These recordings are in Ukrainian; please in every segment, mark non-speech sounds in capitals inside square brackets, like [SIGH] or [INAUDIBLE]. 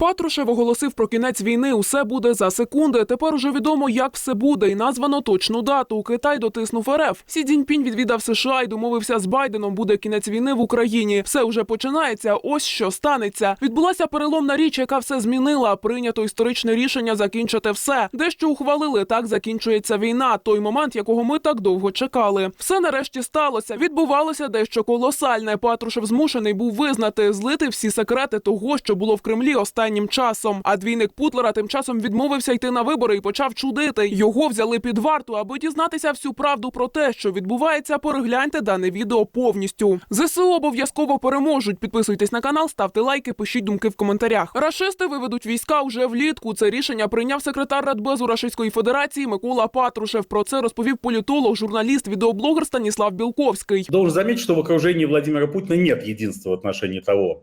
Патрушев оголосив про кінець війни. Усе буде за секунди. Тепер уже відомо, як все буде, і названо точну дату. Китай дотиснув РФ. Сі Цзіньпінь відвідав США і домовився з Байденом. Буде кінець війни в Україні. Все вже починається. Ось що станеться. Відбулася переломна річ, яка все змінила. Прийнято історичне рішення закінчити все. Дещо ухвалили. Так закінчується війна. Той момент, якого ми так довго чекали. Все нарешті сталося. Відбувалося дещо колосальне. Патрушев змушений був визнати, злити всі секрети того, що було в Кремлі останнім часом. А двійник Путлера тим часом відмовився йти на вибори і почав чудити. Його взяли під варту, аби дізнатися всю правду про те, що відбувається. Перегляньте дане відео повністю. ЗСУ обов'язково переможуть. Підписуйтесь на канал, ставте лайки, пишіть думки в коментарях. Рашисти виведуть війська вже влітку. Це рішення прийняв секретар Радбезу Рашистської Федерації Микола Патрушев. Про це розповів політолог, журналіст, відеоблогер Станіслав Білковський. Должен заметить, что в окружении Владимира Путина нет единства в отношении того,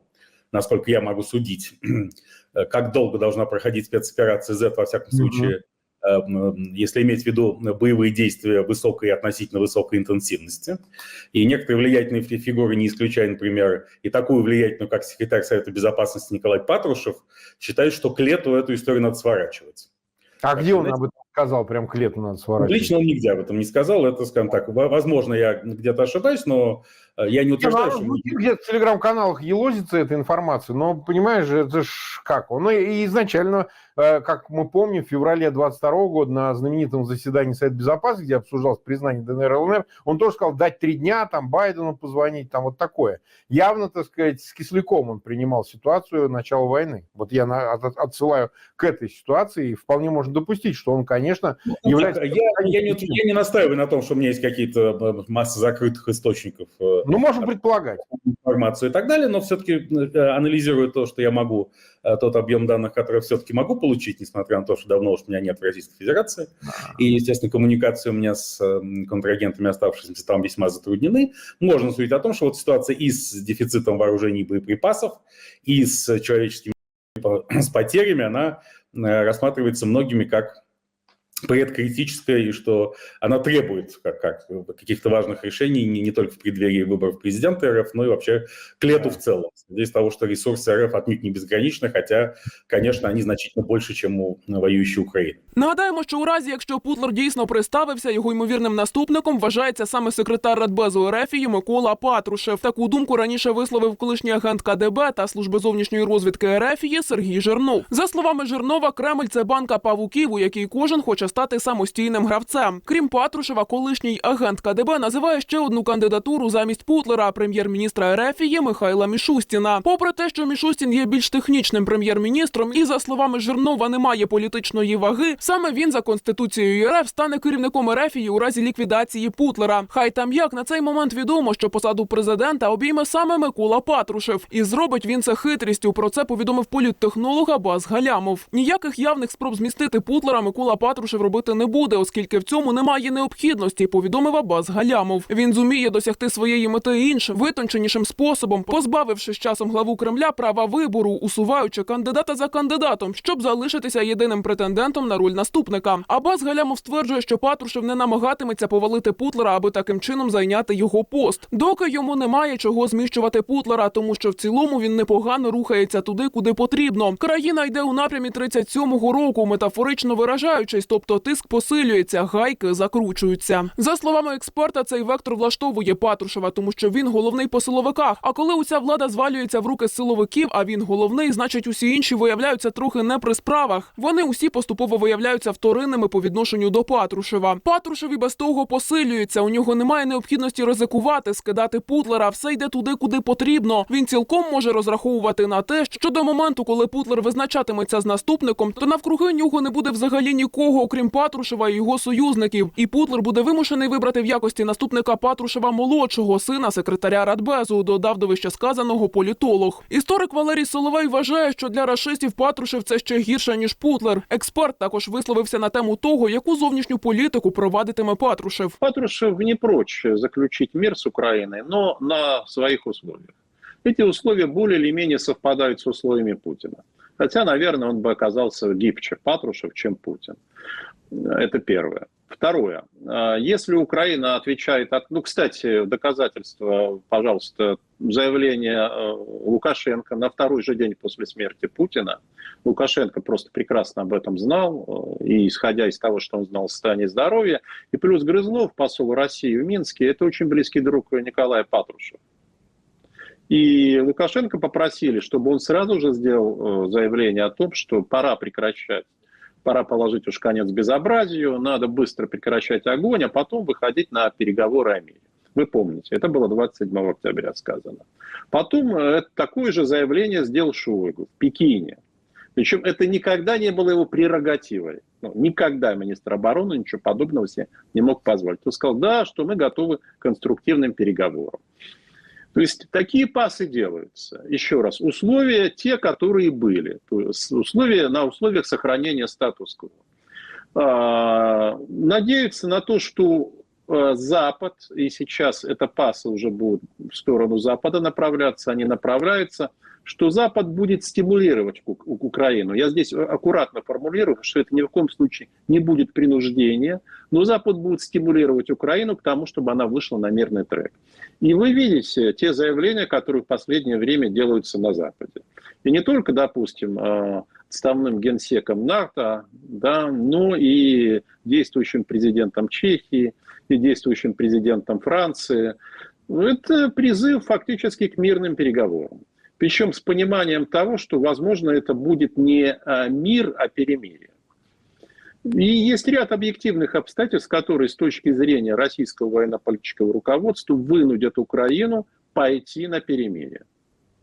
насколько я могу судить, [CLEARS THROAT] как долго должна проходить спецоперация Z, во всяком случае, м, если иметь в виду боевые действия высокой и относительно высокой интенсивности. И некоторые влиятельные фи- фигуры, не исключая, например, и такую влиятельную, как секретарь Совета Безопасности Николай Патрушев, считают, что к лету эту историю надо сворачивать. А Так, где он знаете- об этом сказал? Прям к лету надо сворачивать. Лично он нигде об этом не сказал. Это, скажем так, во- возможно, я где-то ошибаюсь, но я не утверждаю, что... Ну, где-то в телеграм-каналах елозится эта информация, но, понимаешь же, это ж как он. Ну, и изначально, э, как мы помним, в феврале 22 года на знаменитом заседании Совета Безопасности, где обсуждалось признание ДНР и ЛНР, он тоже сказал дать три дня, там, Байдену позвонить, там, вот такое. Явно, так сказать, с кисляком он принимал ситуацию начала войны. Вот я отсылаю к этой ситуации, и вполне можно допустить, что он, конечно, Ну, является... Я, я не, я не настаиваю на том, что у меня есть какие-то э, масса закрытых источников э, Ну, можем предполагать. информацию и так далее, но все-таки анализирую то, что я могу, э, тот объем данных, который все-таки могу получить, несмотря на то, что давно уж меня нет в Российской Федерации. И, естественно, коммуникации у меня с э, контрагентами, оставшимися там, весьма затруднены. Можно судить о том, что вот ситуация и с дефицитом вооружений и боеприпасов, и с человеческими [CLEARS THROAT] с потерями, она э, рассматривается многими как предкритическая, и что она требует как, как, каких-то важных решений не, не только в преддверии выборов президента РФ, но и вообще к лету в целом. Здесь того, что ресурсы РФ отнюдь не безграничны, хотя, конечно, они значительно больше, чем у воюющей Украины. Нагадаємо, що у разі, якщо Путлер дійсно представився, його ймовірним наступником вважається саме секретар Радбезу Ерефії Микола Патрушев. Таку думку раніше висловив колишній агент КДБ та служби зовнішньої розвідки Ерефії Сергій Жирнов. За словами Жирнова, Кремль це банка павуків, у якій кожен хоче стати самостійним гравцем. Крім Патрушева, колишній агент КДБ називає ще одну кандидатуру замість Путлера, прем'єр-міністра Ерефії Михайла Мішустіна. Попри те, що Мішустін є більш технічним прем'єр-міністром, і за словами Жирнова немає політичної ваги. Саме він за конституцією РФ стане керівником Ерефії у разі ліквідації Путлера. Хай там як на цей момент відомо, що посаду президента обійме саме Микола Патрушев, і зробить він це хитрістю. Про це повідомив політтехнолог Абаз Галямов. Ніяких явних спроб змістити Путлера Микола Патрушев робити не буде, оскільки в цьому немає необхідності. Повідомив Абаз Галямов. Він зуміє досягти своєї мети іншим витонченішим способом, позбавивши з часом главу Кремля права вибору, усуваючи кандидата за кандидатом, щоб залишитися єдиним претендентом на роль наступника. Абаз Галямов стверджує, що Патрушев не намагатиметься повалити Путлера, аби таким чином зайняти його пост. Доки йому немає чого зміщувати Путлера, тому що в цілому він непогано рухається туди, куди потрібно. Країна йде у напрямі 37-го року, метафорично виражаючись, тобто тиск посилюється, гайки закручуються. За словами експерта, цей вектор влаштовує Патрушева, тому що він головний по силовиках. А коли уся влада звалюється в руки силовиків, а він головний, значить усі інші виявляються трохи не при справах. Вони усі поступово виявляються вторинними по відношенню до Патрушева. Патрушев і без того посилюється. У нього немає необхідності ризикувати, скидати Путлера. Все йде туди, куди потрібно. Він цілком може розраховувати на те, що до моменту, коли Путлер визначатиметься з наступником, то навкруги нього не буде взагалі нікого, окрім Патрушева і його союзників. І Путлер буде вимушений вибрати в якості наступника Патрушева молодшого сина секретаря Радбезу. Додав до вище сказаного політолог. Історик Валерій Соловей вважає, що для рашистів Патрушев це ще гірше ніж Путлер. Експерт також висловився на тему того, яку зовнішню політику провадитиме Патрушев. Патрушев не прочь заключить мир с Украиной, но на своих условиях. Эти условия более или менее совпадают с условиями Путина. Хотя, наверное, он бы оказался гибче Патрушев, чем Путин. Это первое. Второе. А, Если Украина отвечает... От... Ну, кстати, доказательство, пожалуйста, заявление э, Лукашенко на второй же день после смерти Путина. Лукашенко просто прекрасно об этом знал, э, и исходя из того, что он знал о состоянии здоровья, и плюс Грызлов, посол России в Минске, это очень близкий друг Николая Патрушева. И Лукашенко попросили, чтобы он сразу же сделал э, заявление о том, что пора прекращать, пора положить уж конец безобразию, надо быстро прекращать огонь, а потом выходить на переговоры о мире. Вы помните, это было 27 октября сказано. Потом э, такое же заявление сделал Шойгу в Пекине. Причем это никогда не было его прерогативой. Ну, никогда министр обороны ничего подобного себе не мог позволить. Он сказал, да, что мы готовы к конструктивным переговорам. То есть такие пасы делаются. Еще раз, условия те, которые были. То есть условия на условиях сохранения статус-кво. А, Надеются на то, что э, Запад, и сейчас это пасы уже будут в сторону Запада направляться, они направляются, что Запад будет стимулировать Украину. Я здесь аккуратно формулирую, что это ни в коем случае не будет принуждения, но Запад будет стимулировать Украину к тому, чтобы она вышла на мирный трек. И вы видите те заявления, которые в последнее время делаются на Западе. И не только, допустим, э, отставным генсеком НАТО, да, но и действующим президентом Чехии, и действующим президентом Франции. Это призыв фактически к мирным переговорам. Причем с пониманием того, что, возможно, это будет не а, мир, а перемирие. И есть ряд объективных обстоятельств, которые с точки зрения российского военно-политического руководства вынудят Украину пойти на перемирие.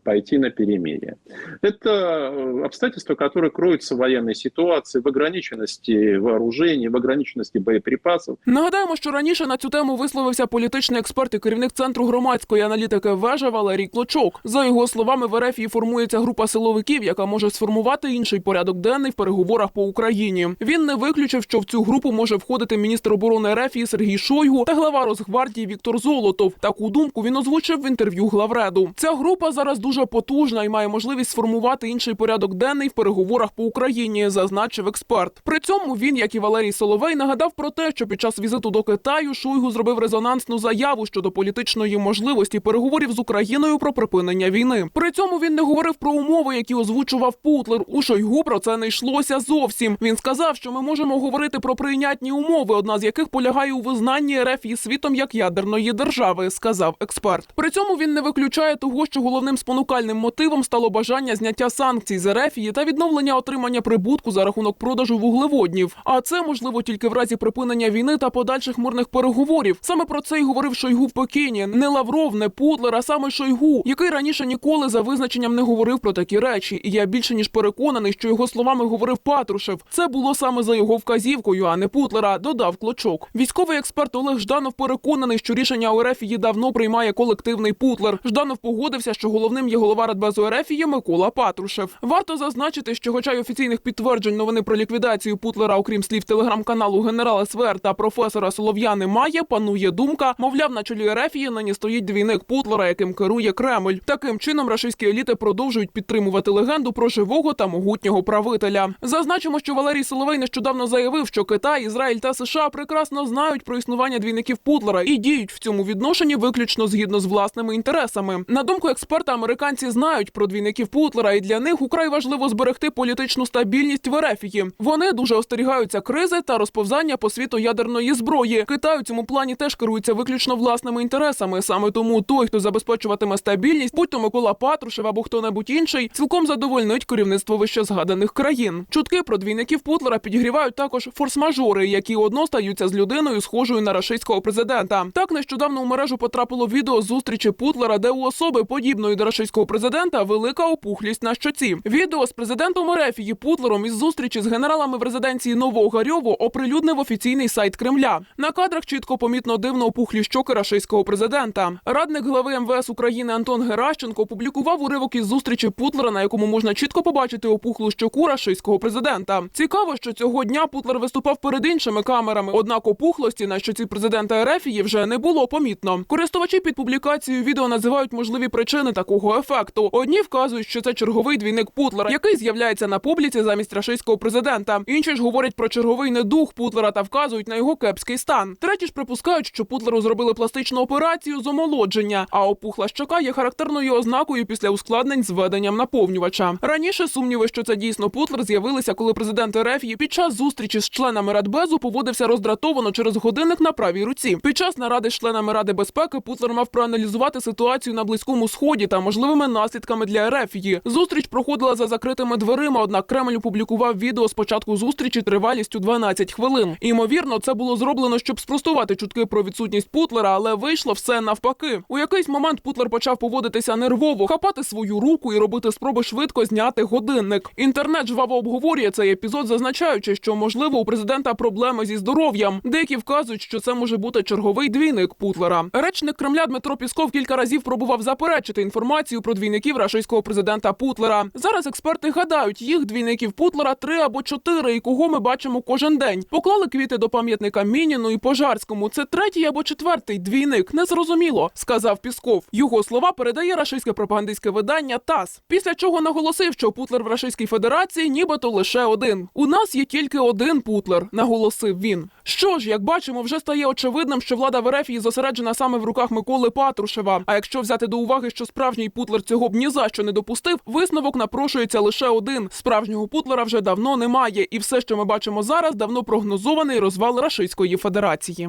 Пойти на перемирие. Это э, обстоятельства, которые кроются в военной ситуации, в ограниченности вооружений, в ограниченности боеприпасов. Нагадаємо, що раніше на цю тему висловився політичний експерт і керівник центру громадської аналітики вежа Валерій Клочок. За його словами, в РФ формується група силовиків, яка може сформувати інший порядок денний в переговорах по Україні. Він не виключив, що в цю групу може входити міністр оборони РФ Сергій Шойгу та глава Росгвардії Віктор Золотов. Таку думку він озвучив в інтерв'ю главреду. Ця група зараз дуже потужна і має можливість сформувати інший порядок денний в переговорах по Україні, зазначив експерт. При цьому він, як і Валерій Соловей, нагадав про те, що під час візиту до Китаю Шойгу зробив резонансну заяву щодо політичної можливості переговорів з Україною про припинення війни. При цьому він не говорив про умови, які озвучував Путлер. У Шойгу про це не йшлося зовсім. Він сказав, що ми можемо говорити про прийнятні умови, одна з яких полягає у визнанні РФ і світом як ядерної держави, сказав експерт. При цьому він не виключає того, що головним спонукальним мотивом стало бажання зняття санкцій з РФ та відновлення отримання прибутку за рахунок продажу вуглеводнів. А це можливо тільки в разі припинення війни та подальших мирних переговорів. Саме про це й говорив Шойгу в Пекіні. Не Лавров, не Путлер, а саме Шойгу, який раніше ніколи за визначенням не говорив про такі речі. І я більше ніж переконаний, що його словами говорив Патрушев. Це було саме за його вказівкою, а не Путлера. Додав клочок. Військовий експерт Олег Жданов переконаний, що рішення УРФ її давно приймає колективний Путлер. Жданов погодився, що головним є голова Радбезу РФ є Микола Патрушев. Варто зазначити, що, хоча й офіційних підтверджень новини про ліквідацію Путлера, окрім слів телеграм-каналу генерала СВР та професора Солов'я, немає, панує думка. Мовляв, на чолі РФ нині стоїть двійник Путлера, яким керує Кремль. Таким чином, рашистські еліти продовжують підтримувати легенду про живого та могутнього правителя. Зазначимо, що Валерій Соловей нещодавно заявив, що Китай, Ізраїль та США прекрасно знають про існування двійників Путлера і діють в цьому відношенні виключно згідно з власними інтересами. На думку експерта, американці знають про двійників Путлера, і для них украй важливо зберегти політичну стабільність в Ерефії. Вони дуже остерігаються кризи та розповзання по світу ядерної зброї. Китай у цьому плані теж керується виключно власними інтересами. Саме тому той, хто забезпечуватиме стабільність, будь то Микола Патрушев або хто-небудь інший, цілком задовольнить керівництво вище згаданих країн. Чутки про двійників Путлера підігрівають також форс-мажори, які одно стаються з людиною, схожою на рашистського президента. Так нещодавно у мережу потрапило відео зустрічі Путлера, де у особи подібної до рашистського президента велика опухлість на щоці. Відео з президентом Ерефії Путлером із зустрічі з генералами в резиденції Новогарьово оприлюднив офіційний сайт Кремля. На кадрах чітко помітно дивно опухлі щоки рашистського президента. Радник глави МВС України Антон Геращенко опублікував уривок із зустрічі Путлера, на якому можна чітко побачити опухлу щоку рашистського президента. Цікаво, що цього дня Путлер виступав перед іншими камерами. Однак опухлості на щоці президента Ерефії вже не було помітно. Користувачі під публікацією відео називають можливі причини такого ефекту. Одні вказують, що це черговий двійник Путлера, який з'являється на публіці замість рашистського президента. Інші ж говорять про черговий недух Путлера та вказують на його кепський стан. Треті ж припускають, що Путлеру зробили пластичну операцію з омолодження, а опухла щока є характерною ознакою після ускладнень з введенням наповнювача. Раніше сумніви, що це дійсно Путлер, з'явилися, коли президент Ерефії під час зустрічі з членами Радбезу поводився роздратовано через годинник на правій руці. Під час наради з членами Ради безпеки Путлер мав проаналізувати ситуацію на близькому сході та можливими наслідками для Ерефії. Зустріч проходила за закритими дверима. Однак Кремль опублікував відео з початку зустрічі тривалістю 12 хвилин. Імовірно, це було зроблено, щоб спростувати чутки про відсутність Путлера, але вийшло все навпаки. У якийсь момент Путлер почав поводитися нервово, хапати свою руку і робити спроби швидко зняти годинник. Інтернет жваво обговорює цей епізод, зазначаючи, що можливо у президента проблеми зі здоров'ям. Деякі вказують, що це може бути черговий двійник Путлера. Речник Кремля Дмитро Пісков кілька разів пробував заперечити інформацію про двійників рашистського президента Путлера. Зараз експерти гадають, їх двійників Путлера три або чотири, і кого ми бачимо кожен день. Поклали квіти до пам'ятника Мініну і Пожарському. Це третій або четвертий двійник. Незрозуміло, сказав Пісков. Його слова передає рашистське пропагандистське видання ТАСС. Після чого наголосив, що Путлер в Рашистській Федерації нібито лише один. У нас є тільки один Путлер, наголосив він. Що ж, як бачимо, вже стає очевидним, що влада в Ерефії зосереджена саме в руках Миколи Патрушева. А якщо взяти до уваги, що справжній Путлер цього б ні за що не допустив, висновок напрошується лише один: справжнього Путлера вже давно немає, і все, що ми бачимо зараз, давно прогнозований розвал Рашистської Федерації.